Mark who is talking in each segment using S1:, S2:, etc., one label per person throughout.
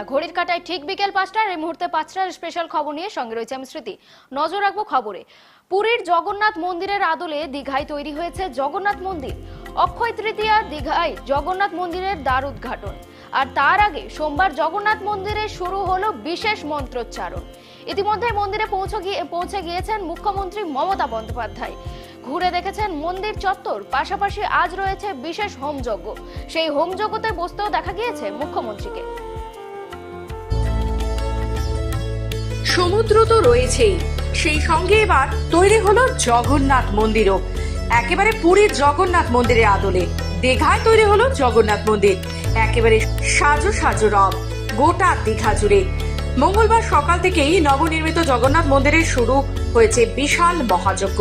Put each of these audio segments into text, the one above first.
S1: খবর ঘড়ির কাটায় ঠিক বিকেল পাঁচটার এই মুহূর্তে পাঁচটার স্পেশাল খবর নিয়ে সঙ্গে রয়েছে আমি স্মৃতি। নজর রাখব খবরে। পুরীর জগন্নাথ মন্দিরের আদলে দীঘায় তৈরি হয়েছে জগন্নাথ মন্দির। অক্ষয় তৃতীয়া দীঘায় জগন্নাথ মন্দিরের দ্বার উদ্ঘাটন। আর তার আগে সোমবার জগন্নাথ মন্দিরে শুরু হলো বিশেষ মন্ত্রোচ্চারণ। ইতিমধ্যে মন্দিরে পৌঁছে গিয়ে, পৌঁছে গিয়েছেন মুখ্যমন্ত্রী মমতা বন্দ্যোপাধ্যায়। ঘুরে দেখেছেন মন্দির চত্বর, পাশাপাশি আজ রয়েছে বিশেষ হোমযজ্ঞ। সেই হোমযজ্ঞতে বসতেও দেখা গিয়েছে মুখ্যমন্ত্রীকে।
S2: সমুদ্র তো রয়েছেই। সেই সঙ্গে এবার তৈরি হলো জগন্নাথ মন্দিরও। একেবারে পুরীর জগন্নাথ মন্দিরের আদলে দীঘায় তৈরি হলো জগন্নাথ মন্দির। একেবারে সাজো সাজো রব, গোটা দীঘা জুড়ে। মঙ্গলবার সকাল থেকেই নবনির্মিত জগন্নাথ মন্দিরের শুরু হয়েছে বিশাল মহাযজ্ঞ।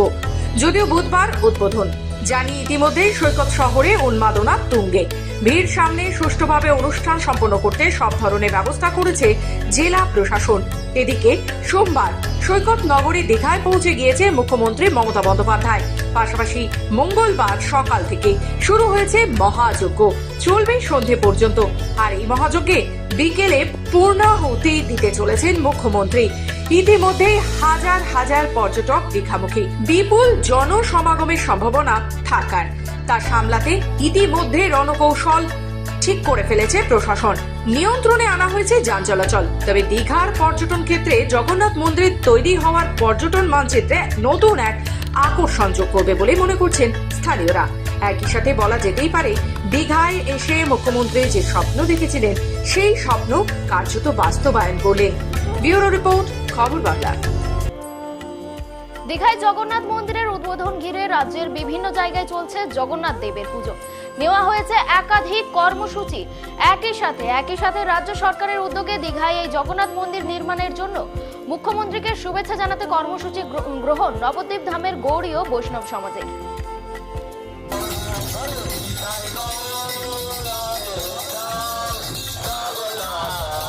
S2: যদিও বুধবার উদ্বোধন। জানি ইতিমধ্যেই সৈকত শহরে উন্মাদনা তুঙ্গে। ভিড় সামনে সুষ্ঠুভাবে অনুষ্ঠান সম্পন্ন করতে সব ধরনের ব্যবস্থা করেছে জেলা প্রশাসন। এদিকে সোমবার সৈকত নগরী দীঘায় পৌঁছে গিয়েছে মুখ্যমন্ত্রী মমতা বন্দ্যোপাধ্যায়। পাশাপাশি মঙ্গলবার সকাল থেকে শুরু হয়েছে মহাযজ্ঞ। চলবে সন্ধে পর্যন্ত। আর এই মহাযজ্ঞে বিকেলে পূর্ণাহুতি দিতে চলেছেন মুখ্যমন্ত্রী। ইতিমধ্যে হাজার হাজার পর্যটক দীঘামুখী। বিপুল জনসমাগমের সম্ভাবনা থাকার। তা সামলাতে ইতিমধ্যে রণকৌশল ঠিক করে ফেলেছে প্রশাসন। নিয়ন্ত্রণে আনা হয়েছে যান চলাচল। তবে দীঘার পর্যটন ক্ষেত্রে জগন্নাথ মন্দির তৈরি হওয়ার পর্যটন মানচিত্রে নতুন এক আকর্ষণ যোগ করবে বলে মনে করছেন স্থানীয়রা। একই সাথে বলা যেতেই পারে, দীঘায় এসে মুখ্যমন্ত্রী যে স্বপ্ন দেখেছিলেন, সেই স্বপ্ন কার্যত বাস্তবায়ন করলেন ব্যুরো রিপোর্ট, খবর বাংলা।
S1: দীঘায় জগন্নাথ মন্দিরের উদ্বোধন ঘিরে রাজ্যের বিভিন্ন জায়গায় চলছে জগন্নাথ দেবের পুজো। নেওয়া হয়েছে একাধিক কর্মসূচি। একই সাথে একই সাথে রাজ্য সরকারের উদ্যোগে দীঘায় এই জগন্নাথ মন্দির নির্মাণের জন্য মুখ্যমন্ত্রীকে শুভেচ্ছা জানাতে কর্মসূচি গ্র- গ্রহণ নবদ্বীপ ধামের গৌড়ী ও বৈষ্ণব সমাজে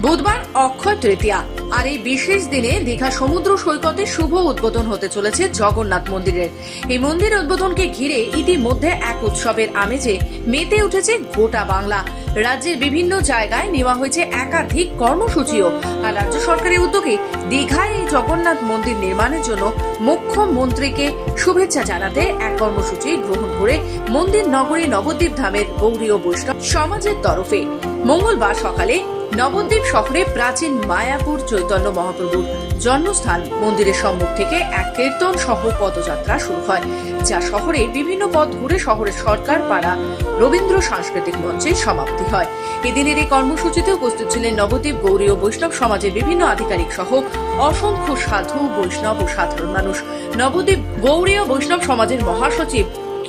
S2: বুধবার অক্ষয় তৃতীয়া। আর এই বিশেষ দিনে দীঘা সমুদ্র সৈকতে শুভ উদ্বোধন হতে চলেছে জগন্নাথ মন্দিরের। এই মন্দির উদ্বোধনকে ঘিরে ইতিমধ্যে এক উৎসবের আমেজে মেতে উঠেছে গোটা বাংলা। রাজ্যের বিভিন্ন জায়গায় নেওয়া হয়েছে একাধিক কর্মসূচিও। আর রাজ্য সরকারের উদ্যোগে দীঘায় এই জগন্নাথ মন্দির নির্মাণের জন্য মুখ্যমন্ত্রীকে শুভেচ্ছা জানাতে এক কর্মসূচি গ্রহণ করে মন্দির নগরী নবদ্বীপ ধামের গৌরী ও বৈষ্ণব সমাজের তরফে। মঙ্গলবার সকালে নবদ্বীপ শহরে প্রাচীন মায়াপুর চৈতন্য মহাপ্রভুর জন্মস্থান। মন্দিরের সম্মুখ থেকে এক কীর্তন সহ পদযাত্রা শুরু হয়, যা শহরে বিভিন্ন পথ ঘুরে শহরের সরকার পাড়া রবীন্দ্র সাংস্কৃতিক মঞ্চে সমাপ্তি হয়। এদিনের এই কর্মসূচিতে উপস্থিত ছিলেন নবদ্বীপ গৌরী ও বৈষ্ণব সমাজের বিভিন্ন আধিকারিক সহ অসংখ্য সাধু, বৈষ্ণব ও সাধারণ মানুষ। নবদ্বীপ গৌরী ও বৈষ্ণব সমাজের মহাসচিব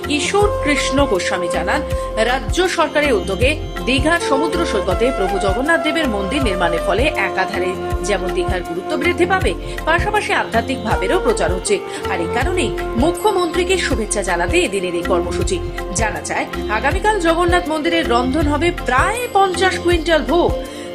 S2: কিশোর কৃষ্ণ গোস্বামী জানান, রাজ্য সরকারের উদ্যোগে দীঘার সমুদ্র সৈকতে প্রভু জগন্নাথ দেবের মন্দির নির্মাণের ফলে একাধারে যেমন দীঘার গুরুত্ব বৃদ্ধি পাবে, পাশাপাশি আধ্যাত্মিক ভাবেরও প্রচার হচ্ছে। আর এই কারণেই মুখ্যমন্ত্রীকে শুভেচ্ছা জানাতে এদিনের এই কর্মসূচি। জানা যায়, আগামীকাল জগন্নাথ মন্দিরের রন্ধন হবে প্রায় পঞ্চাশ কুইন্টাল ভোগ।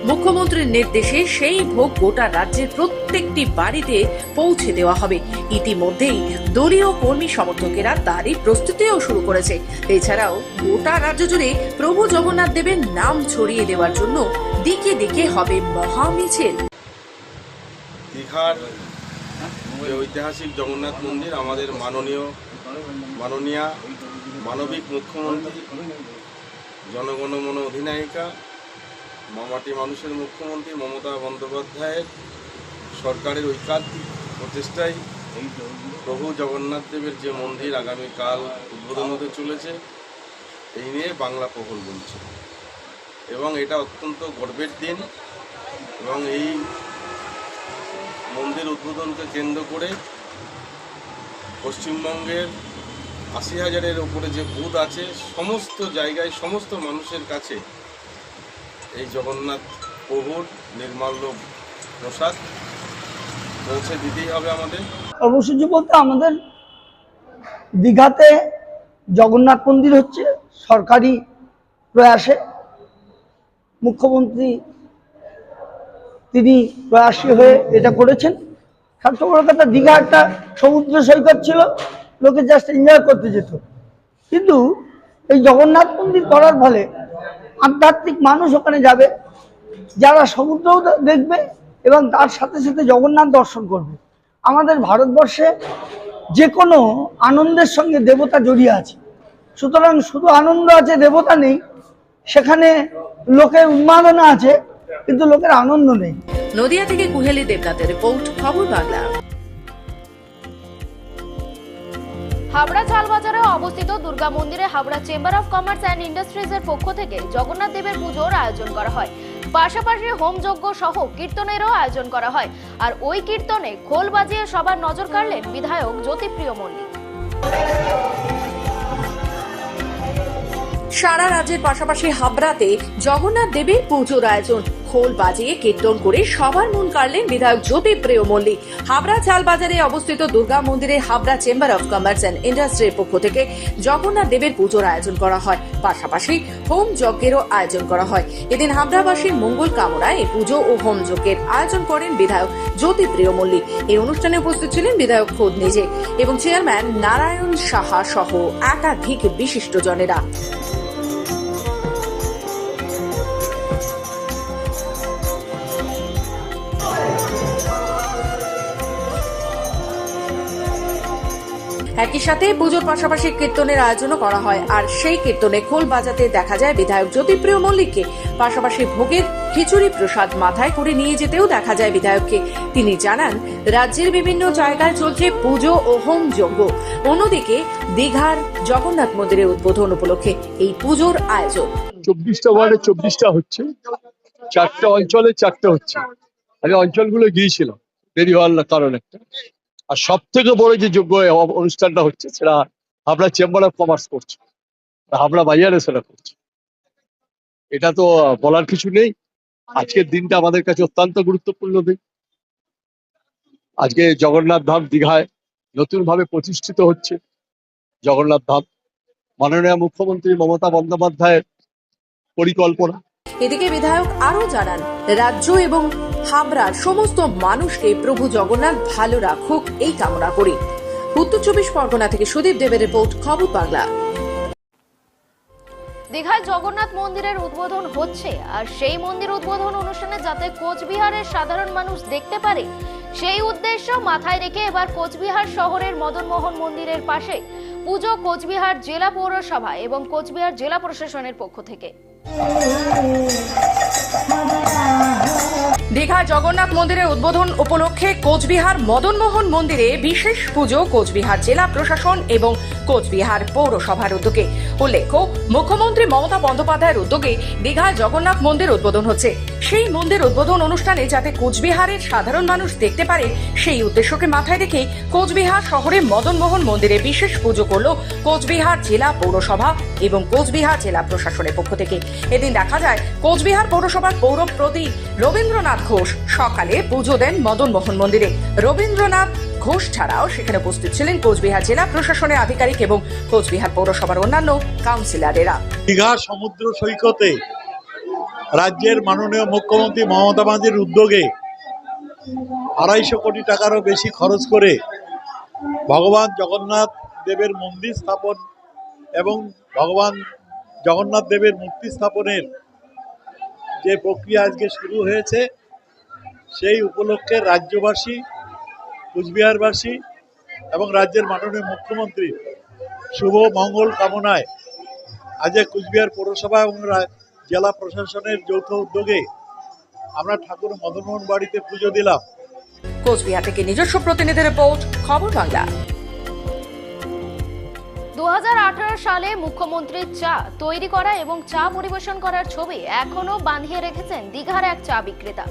S2: মুখ্যমন্ত্রীর নির্দেশে সেই ভোগ গোটা রাজ্যের প্রত্যেকটি বাড়িতে পৌঁছে দেওয়া হবে। ইতিমধ্যেই দলীয় কর্মী সমর্থকেরা তারই প্রস্তুতিও শুরু করেছে। এছাড়াও গোটা রাজ্য জুড়ে প্রভু জগন্নাথ দেবের নাম ছড়িয়ে দেওয়ার জন্য দিকে দিকে হবে মহা মিছিল
S3: ঐতিহাসিক জগন্নাথ মন্দির আমাদের মাননীয়, মাননীয়া মানবিক মুখ্যমন্ত্রী, জনগণমন অধিনায়িকা মামাটি মানুষের মুখ্যমন্ত্রী মমতা বন্দ্যোপাধ্যায়ের সরকারের ঐকান্তিক প্রচেষ্টায় প্রভু জগন্নাথ দেবের যে মন্দির আগামীকাল উদ্বোধন হতে চলেছে, এই নিয়ে বাংলা প্রহর বলছে। এবং এটা অত্যন্ত গর্বের দিন এবং এই মন্দির উদ্বোধনকে কেন্দ্র করে পশ্চিমবঙ্গের আশি হাজারের ওপরে যে বুথ আছে, সমস্ত জায়গায় সমস্ত মানুষের কাছে এই জগন্নাথ প্রভুর নির্মাল্য প্রসাদ পৌঁছে দিতেই হবে আমাদের।
S4: কর্মসূচি বলতে আমাদের দীঘাতে জগন্নাথ মন্দির হচ্ছে সরকারি প্রয়াসে। মুখ্যমন্ত্রী তিনি প্রয়াসী হয়ে এটা করেছেন। সবচেয়ে বড় কথা, দীঘা একটা সমুদ্র সৈকত ছিল, লোকে জাস্ট এনজয় করতে যেত। কিন্তু এই জগন্নাথ মন্দির করার ফলে আধ্যাত্মিক মানুষ ওখানে যাবে, যারা সমুদ্রও দেখবে এবং তার সাথে সাথে জগন্নাথ দর্শন করবে। আমাদের ভারতবর্ষে যে কোনো আনন্দের সঙ্গে দেবতা জড়িয়ে আছে। সুতরাং শুধু আনন্দ আছে, দেবতা নেই, সেখানে লোকের উন্মাদনা আছে, কিন্তু লোকের আনন্দ নেই।
S2: নদিয়া থেকে কুহেলি দেবনাথের রিপোর্ট খবর বাংলা।
S1: হাবড়া চালবাজারে অবস্থিত দুর্গা মন্দিরে Habra chamber of commerce and industries এর পক্ষ থেকে জগন্নাথ দেবের পুজোর আয়োজন করা হয়। পাশাপাশি হোমযজ্ঞ সহ কীর্তনেরও আয়োজন করা হয়। আর ওই কীর্তনে খোল বাজিয়ে সবার নজর কাড়লেন বিধায়ক জ্যোতিপ্রিয় মল্লিক।
S2: সারা রাজ্যের পাশাপাশি হাবড়াতে জগন্নাথ দেবের পুজোর আয়োজন। খোল বাজিয়ে কীর্তন করে সবার মন কাড়লেন বিধায়ক জ্যোতিপ্রিয় মল্লিক। হাবড়া চাল বাজারে অবস্থিত দুর্গা মন্দিরে Habra chamber of commerce and ইন্ডাস্ট্রির পক্ষ থেকে জগন্নাথ দেবের পুজোর আয়োজন করা হয়। পাশাপাশি হোম যজ্ঞেরও আয়োজন করা হয়। এদিন হাবড়াবাসীর মঙ্গল কামনায় এই পুজো ও হোম যজ্ঞের আয়োজন করেন বিধায়ক জ্যোতিপ্রিয় মল্লিক। এই অনুষ্ঠানে উপস্থিত ছিলেন বিধায়ক খোদ নিজে এবং চেয়ারম্যান নারায়ণ সাহা সহ একাধিক বিশিষ্টজনেরা। একই সাথে পুজোর পাশাপাশি কীর্তনের আয়োজনও করা হয়। আর সেই কীর্তনে খোল বাজাতে দেখা যায় বিধায়ক জ্যোতিপ্রিয় মল্লিককে। পাশাপাশি ভোগের খিচুড়ি প্রসাদ মাথায় করে নিয়ে যেতেও দেখা যায় বিধায়ককে। তিনি জানান, রাজ্যের বিভিন্ন জায়গায় চলছে পুজো ও হোম যজ্ঞ। অন্যদিকে দীঘার জগন্নাথ মন্দিরের উদ্বোধন উপলক্ষে এই পুজোর আয়োজন।
S5: চব্বিশটা ওয়ার্ডে চব্বিশটা হচ্ছে। চারটা অঞ্চলে চারটা হচ্ছে। আমি অঞ্চলগুলো গিয়েছিলাম। দেরি হওয়ার কারণ একটা। আর সব থেকে বড় যে যোগ্য অনুষ্ঠানটা হচ্ছে সেটা হাবড়া চেম্বার অফ কমার্স করছে। হাবড়া বাজারে সেটা করছে। এটা তো বলার কিছু নেই। আজকের দিনটা আমাদের কাছে অত্যন্ত গুরুত্বপূর্ণ দিন। আজকে জগন্নাথ ধাম দীঘায় নতুন ভাবে প্রতিষ্ঠিত হচ্ছে জগন্নাথ ধাম। মাননীয় মুখ্যমন্ত্রী মমতা বন্দ্যোপাধ্যায়ের পরিকল্পনা।
S2: এদিকে বিধায়ক আরও জানান, রাজ্য এবং হাবড়ার সমস্ত মানুষকে প্রভু জগন্নাথ ভালো রাখুক এই কামনা করি। উত্তর চব্বিশ পরগনা থেকে সুদীপ দেবের রিপোর্ট খবর বাংলা।
S1: দীঘায় জগন্নাথ মন্দিরের উদ্বোধন হচ্ছে আর সেই মন্দির উদ্বোধন অনুষ্ঠানে যাতে কোচবিহারের সাধারণ মানুষ দেখতে পারে সেই উদ্দেশ্য মাথায় রেখে এবার কোচবিহার শহরের মদনমোহন মন্দিরের পাশে পুজো কোচবিহার জেলা পৌরসভা এবং কোচবিহার জেলা প্রশাসনের পক্ষ থেকে।
S2: দীঘা জগন্নাথ মন্দিরের উদ্বোধন উপলক্ষে কোচবিহার মদনমোহন মন্দিরে বিশেষ পুজো কোচবিহার জেলা প্রশাসন এবং কোচবিহার পৌরসভার উদ্যোগে। উল্লেখ্য, মুখ্যমন্ত্রী মমতা বন্দ্যোপাধ্যায়ের উদ্যোগে দীঘা জগন্নাথ মন্দির উদ্বোধন হচ্ছে। সেই মন্দির উদ্বোধন অনুষ্ঠানে যাতে কোচবিহারের সাধারণ মানুষ দেখতে পারে, সেই উদ্দেশ্যকে মাথায় রেখে কোচবিহার শহরে মদনমোহন মন্দিরে বিশেষ পুজো করল কোচবিহার জেলা পৌরসভা এবং কোচবিহার জেলা প্রশাসনের পক্ষ থেকে। এদিন দেখা যায়, কোচবিহার পৌরসভার পৌর প্রতি রবীন্দ্রনাথ ঘোষ। সকালে পুজো দেন মদনমোহন মন্দিরে। রবীন্দ্রনাথ ঘোষ ছাড়াও সেখানে উপস্থিত ছিলেন কোচবিহার জেলা প্রশাসনের আধিকারিক এবং কোচবিহার পৌরসভার অন্যান্য কাউন্সিলরেরা।
S6: দীঘা সমুদ্র সৈকতে রাজ্যের মাননীয় মুখ্যমন্ত্রী মমতা ব্যানার্জির উদ্যোগে আড়াইশো কোটি টাকারও বেশি খরচ করে ভগবান জগন্নাথ দেবের মন্দির স্থাপন এবং ভগবান জগন্নাথ দেবের মূর্তি স্থাপনের যে প্রক্রিয়া আজকে শুরু হয়েছে সেই উপলক্ষে রাজ্যবাসী কুচবিহারবাসী এবং রাজ্যের মাননীয় মুখ্যমন্ত্রী শুভ মঙ্গল কামনায় আজকে কুচবিহার পৌরসভা এবং জেলা প্রশাসনের যৌথ উদ্যোগে আমরা ঠাকুর মদনমোহন বাড়িতে পুজো দিলাম।
S2: কোচবিহার থেকে নিজস্ব প্রতিনিধি রিপোর্ট খবর বাংলা।
S1: দু হাজার আঠারো সালে মুখ্যমন্ত্রীর চা তৈরি করা এবং চা পরিবেশন করার ছবি এখনও বাঁধিয়ে রেখেছেন দীঘার এক চা বিক্রেতা।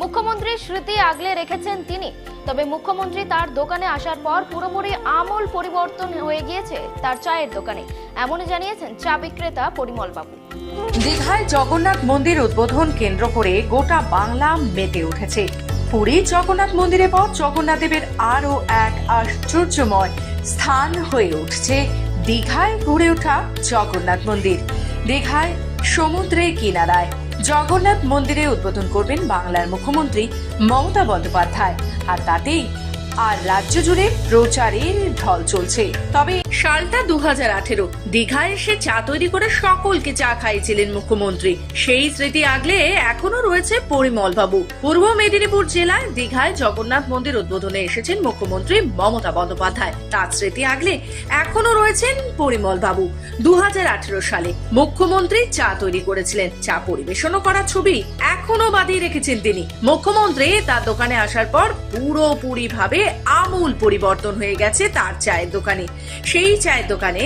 S1: মুখ্যমন্ত্রীর স্মৃতি আগলে রেখেছেন তিনি। তবে মুখ্যমন্ত্রী তার দোকানে আসার পর পুরোপুরি আমূল পরিবর্তন হয়ে গিয়েছে তার চায়ের দোকানে। এমনই জানিয়েছেন চা বিক্রেতা পরিমল বাবু।
S2: দীঘায় জগন্নাথ মন্দির উদ্বোধন কেন্দ্র করে গোটা বাংলা মেতে উঠেছে। পুরী জগন্নাথ মন্দিরের পর জগন্নাথ দেবের আরও এক আশ্চর্যময় স্থান হয়ে উঠছে দীঘায় গড়ে ওঠা জগন্নাথ মন্দির। দীঘায় সমুদ্রের কিনারায় জগন্নাথ মন্দিরে উদ্বোধন করবেন বাংলার মুখ্যমন্ত্রী মমতা বন্দ্যোপাধ্যায়। আর তাতেই আর রাজ্য জুড়ে প্রচারের ঢল চলছে। তবে সালটা দু হাজার আঠেরো, দীঘায় এসে চা তৈরি করে সকলকে চা খাইয়েছিলেন মুখ্যমন্ত্রী। সেই স্মৃতি আগলে এখনও রয়েছে পরিমল বাবু। পূর্ব মেদিনীপুর জেলায় দীঘায় জগন্নাথ মন্দির উদ্বোধনে এসেছেন মুখ্যমন্ত্রী মমতা বন্দ্যোপাধ্যায়। তার স্মৃতি আগলে এখনও রয়েছেন পরিমল বাবু। দু হাজার আঠেরো সালে মুখ্যমন্ত্রী চা তৈরি করেছিলেন। চা পরিবেশনও করা ছবি এখনও বাঁধিয়ে রেখেছেন তিনি। মুখ্যমন্ত্রী তার দোকানে আসার পর পুরোপুরি ভাবে আমূল পরিবর্তন হয়ে গেছে তার চায়ের দোকানে। সেই চায়ের দোকানে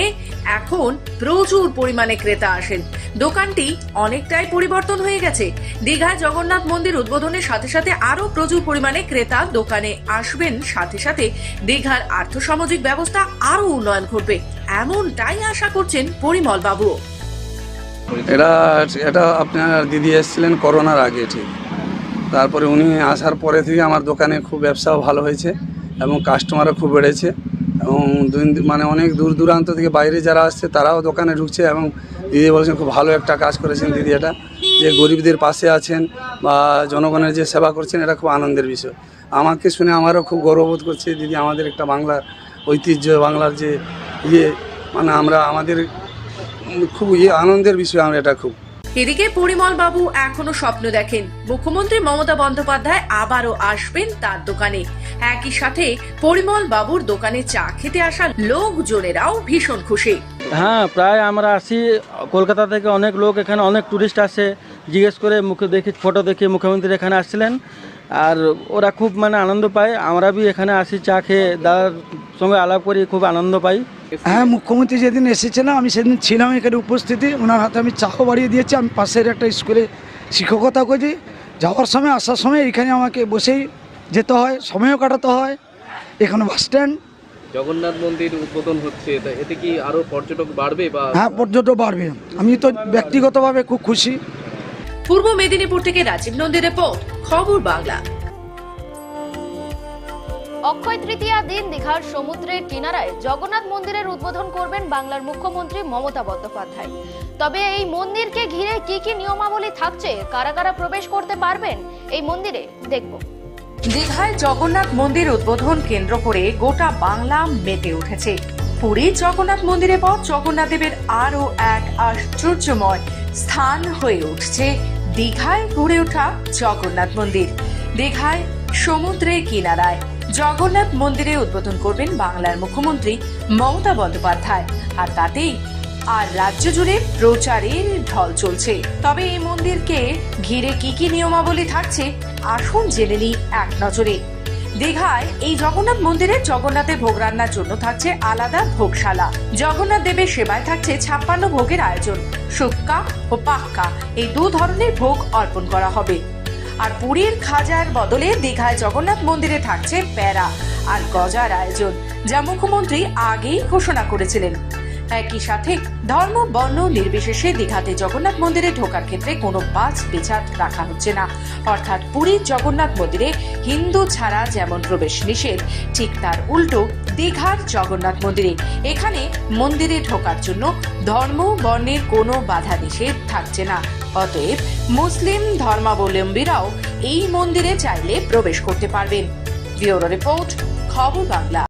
S2: এখন প্রচুর পরিমাণে ক্রেতা আসেন। দোকানটি অনেকটাই পরিবর্তন হয়ে গেছে। দীঘা জগন্নাথ মন্দির উদ্বোধনের সাথে সাথে আরও প্রচুর পরিমাণে ক্রেতা দোকানে আসবেন। সাথে সাথে দীঘার আর্থসামাজিক ব্যবস্থা আরও উন্নয়ন ঘটবে। এমনটাই আশা করছেন পরিমল বাবু
S7: এটা এটা আপনার দিদি এসেছিলেন করোনার আগে, ঠিক। তারপরে উনি আসার পরে থেকে আমার দোকানে খুব ব্যবসাও ভালো হয়েছে। এবং কাস্টমারও খুব বেড়েছে এবং মানে অনেক দূর দূরান্ত থেকে বাইরে যারা আসছে, তারাও দোকানে ঢুকছে এবং দিদি বলছেন খুব ভালো একটা কাজ করেছেন দিদি এটা, যে গরিবদের পাশে আছেন বা জনগণের যে সেবা করছেন, এটা খুব আনন্দের বিষয়। আমাকে শুনে আমারও খুব গর্ববোধ করছে, দিদি আমাদের একটা বাংলার ঐতিহ্য, বাংলার যে ইয়ে মানে আমরা আমাদের খুব ইয়ে আনন্দের বিষয় আমরা এটা খুব।
S2: এদিকে পরিমল বাবু এখনও স্বপ্ন দেখেন। মুখ্যমন্ত্রী মমতা বন্দ্যোপাধ্যায় আবারও আসবেন তার দোকানে। একই সাথে পরিমল বাবুর দোকানে চা খেতে আসা লোকজনেরাও ভীষণ খুশি।
S8: হ্যাঁ প্রায় আমরা আসি। কলকাতা থেকে অনেক লোক এখানে, অনেক টুরিস্ট আসে। জিজ্ঞেস করে মুখে দেখি, ফটো দেখে, মুখ্যমন্ত্রী এখানে আসছিলেন। আর ওরা খুব মানে আনন্দ পায়। আমরা বি এখানে আসি চা খেয়ে দাদার সঙ্গে আলাপ করি খুব আনন্দ পাই।
S9: হ্যাঁ মুখ্যমন্ত্রী যেদিন এসেছিলেন আমি সেদিন ছিলাম এখানে উপস্থিতি। ওনার হাতে আমি চাও বাড়িয়ে দিয়েছি। আমি পাশের একটা স্কুলে শিক্ষকতা করি যাওয়ার সময় আসার সময় এখানে আমাকে বসেই যেতে হয় সময়ও কাটাতে হয়। এখানে বাস স্ট্যান্ড।
S10: জগন্নাথ মন্দির উদ্বোধন হচ্ছে এতে কি আরও পর্যটক বাড়বে বা
S9: হ্যাঁ পর্যটক বাড়বে। আমি তো ব্যক্তিগতভাবে খুব খুশি।
S2: পূর্ব মেদিনীপুর থেকে রাজীব নন্দী রিপোর্ট খবর বাংলা।
S1: অক্ষয় তৃতীয়া দিন দীঘার সমুদ্রের কিনারায় জগন্নাথ মন্দিরের উদ্বোধন করবেন বাংলার মুখ্যমন্ত্রী মমতা বন্দ্যোপাধ্যায়। তবে এই মন্দিরকে ঘিরে কি কি নিয়মাবলী থাকছে কারা কারা প্রবেশ করতে পারবেন এই মন্দিরে দেখব।
S2: দীঘায় জগন্নাথ মন্দির উদ্বোধন কেন্দ্র করে গোটা বাংলা মেতে উঠেছে। পুরী জগন্নাথ মন্দিরের পর জগন্নাথ দেবের আরও এক আশ্চর্যময় স্থান হয়ে উঠছে। দীঘায় গড়ে ওঠা জগন্নাথ মন্দির। দীঘায় সমুদ্রের কিনারায় জগন্নাথ মন্দিরে উদ্বোধন করবেন বাংলার মুখ্যমন্ত্রী মমতা বন্দ্যোপাধ্যায়। আর তাতেই আর রাজ্য জুড়ে প্রচারের ঢল চলছে। তবে এই মন্দিরকে ঘিরে কি কি নিয়মাবলী থাকছে, আসুন জেনে নিই এক নজরে। দীঘায় এই জগন্নাথ মন্দিরে জগন্নাথের ভোগ রান্নার জন্য থাকছে আলাদা ভোগশালা। জগন্নাথ দেবের সেবায় থাকছে ছাপ্পান্ন ভোগের আয়োজন। শুক্কা ও পাক্কা এই দু ধরনের ভোগ অর্পণ করা হবে। আর পুরীর খাজার বদলে দীঘায় জগন্নাথ মন্দিরে থাকছে প্যারা আর গজার আয়োজন, যা মুখ্যমন্ত্রী আগেই ঘোষণা করেছিলেন। একই সাথে ধর্ম, বর্ণ, নির্বিশেষে দীঘাতে জগন্নাথ মন্দিরে ঢোকার ক্ষেত্রে কোনো বাছ বেছাত রাখা হচ্ছে না। অর্থাৎ পুরীর জগন্নাথ মন্দিরে হিন্দু ছাড়া যেমন প্রবেশ নিষেধ, ঠিক তার উল্টো দীঘার জগন্নাথ মন্দিরে। এখানে মন্দিরে ঢোকার জন্য ধর্ম, বর্ণের কোনো বাধা নিষেধ থাকছে না। অতএব মুসলিম ধর্মাবলম্বীরাও এই মন্দিরে চাইলে প্রবেশ করতে পারবেন। ব্যুরো রিপোর্ট, খবর বাংলা।